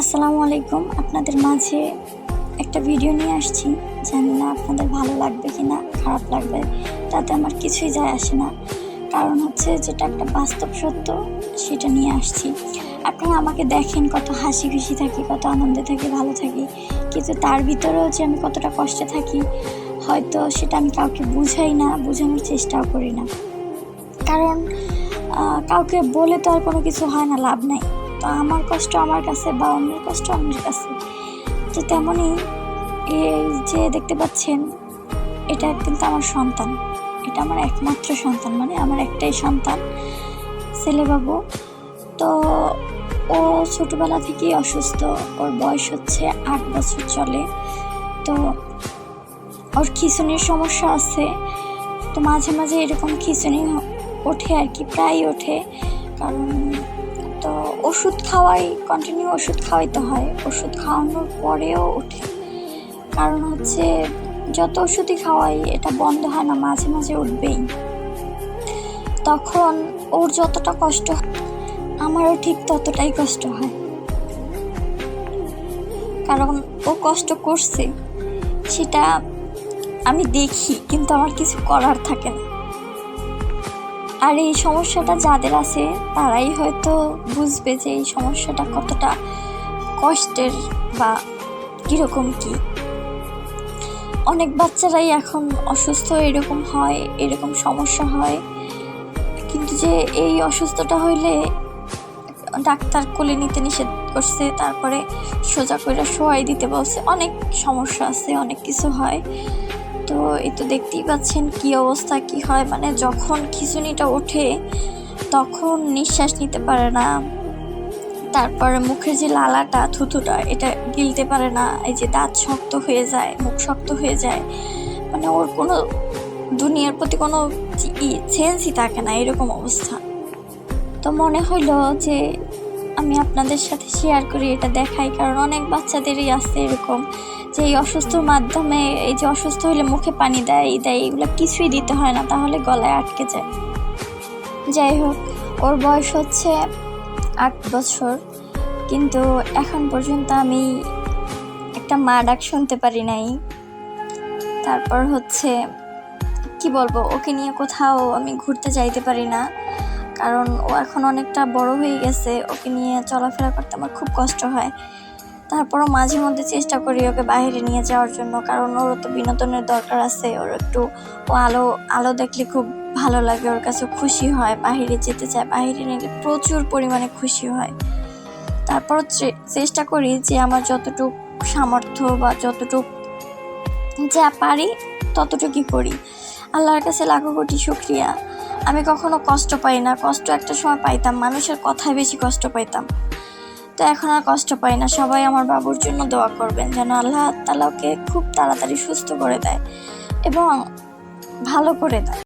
আসসালামু আলাইকুম। আপনাদের মাঝে একটা ভিডিও নিয়ে আসছি। জানি না আপনাদের ভালো লাগবে কি না খারাপ লাগবে, তাতে আমার কিছুই যায় আসে না। কারণ হচ্ছে যেটা একটা বাস্তব সত্য, সেটা নিয়ে আসছি। আপনারা আমাকে দেখেন কত হাসি খুশি থাকি, কত আনন্দে থাকি, ভালো থাকি। কিন্তু তার ভিতরেও যে আমি কতটা কষ্টে থাকি, হয়তো সেটা আমি কাউকে বুঝাই না, বোঝানোর চেষ্টাও করি না। কারণ কাউকে বলে তো আর কোনো কিছু হয় না, লাভ নাই। তো আমার কষ্ট আমার কাছে বা অন্যের কষ্ট অন্যের কাছে, তো তেমনই এই যে দেখতে পাচ্ছেন, এটা কিন্তু আমার সন্তান। এটা আমার একমাত্র সন্তান মানে আমার একটাই সন্তান, ছেলেবাবু। তো ও ছোটোবেলা থেকেই অসুস্থ, ওর বয়স হচ্ছে আট বছর চলে। তো ওর খিঁচুনির সমস্যা আছে, তো মাঝে মাঝে এরকম খিঁচুনি ওঠে আর কি প্রায় ওঠে। কারণ ওষুধ খাওয়াই কন্টিনিউ ওষুধ খাওয়াইতে হয়। ওষুধ খাওয়ানোর পরেও ওঠে কারণ হচ্ছে, যত ওষুধই খাওয়াই, এটা বন্ধ হয় না, মাঝে মাঝে উঠবেই। তখন ওর যতটা কষ্ট আমারও ঠিক ততটাই কষ্ট হয়। কারণ ও কষ্ট করছে, সেটা আমি দেখি, কিন্তু আমার কিছু করার থাকে না। আর এই সমস্যাটা যাদের আছে, তারাই হয়তো বুঝবে যে এই সমস্যাটা কতটা কষ্টের বা কীরকম কি। অনেক বাচ্চারাই এখন অসুস্থ, এরকম হয়, এরকম সমস্যা হয়। কিন্তু যে এই অসুস্থটা হইলে ডাক্তার কোলে নিতে নিষেধ করছে, তারপরে সোজা করে শোয়াই দিতে বলছে, অনেক সমস্যা আছে, অনেক কিছু হয়। তো এই তো দেখতেই পাচ্ছেন কি অবস্থা, কি হয়। মানে যখন খিচুনিটা ওঠে, তখন নিঃশ্বাস নিতে পারে না। তারপরে মুখের যে লালাটা থুতুটা এটা গিলতে পারে না। এই যে দাঁত শক্ত হয়ে যায়, মুখ শক্ত হয়ে যায়। মানে ওর কোনো দুনিয়ার প্রতি কোনো সেন্সই থাকে না এরকম অবস্থা। তো মনে হইল যে আমি আপনাদের সাথে শেয়ার করি, এটা দেখাই। কারণ অনেক বাচ্চাদেরই আছে এরকম। যে এই অসুস্থর মাধ্যমে, এই যে অসুস্থ হলে মুখে পানি দেয়, এই দেয়, এগুলো কিছুই দিতে হয় না, তাহলে গলায় আটকে যায়। যাই হোক, ওর বয়স হচ্ছে আট বছর, কিন্তু এখন পর্যন্ত আমি একটা মা ডাক শুনতে পারি নাই। তারপর হচ্ছে, কি বলব, ওকে নিয়ে কোথাও আমি ঘুরতে যাইতে পারি না, কারণ ও এখন অনেকটা বড় হয়ে গেছে, ওকে নিয়ে চলাফেরা করতে আমার খুব কষ্ট হয়। তারপরও মাঝে মধ্যে চেষ্টা করি ওকে বাইরে নিয়ে যাওয়ার জন্য, কারণ ওরও তো বিনোদনের দরকার আছে। ওর একটু, ও আলো আলো দেখলে খুব ভালো লাগে, ওর কাছে খুশি হয়, বাইরে যেতে চায়। বাইরে নিলে প্রচুর পরিমাণে খুশি হয়। তারপর চেষ্টা করি যে আমার যতটুকু সামর্থ্য বা যতটুকু যা পারি ততটুকুই করি। আল্লাহর কাছে লাখো কোটি শুক্রিয়া। আমি কখনো কষ্ট পাই না। কষ্ট একটা সময় পাইতাম, মানুষের কথায় বেশি কষ্ট পাইতাম। তো এখন আর কষ্ট পাই না। সবাই আমার বাবুর জন্য দোয়া করবেন যেন আল্লাহ তালাকে খুব তাড়াতাড়ি সুস্থ করে দেয় এবং ভালো করে দেয়।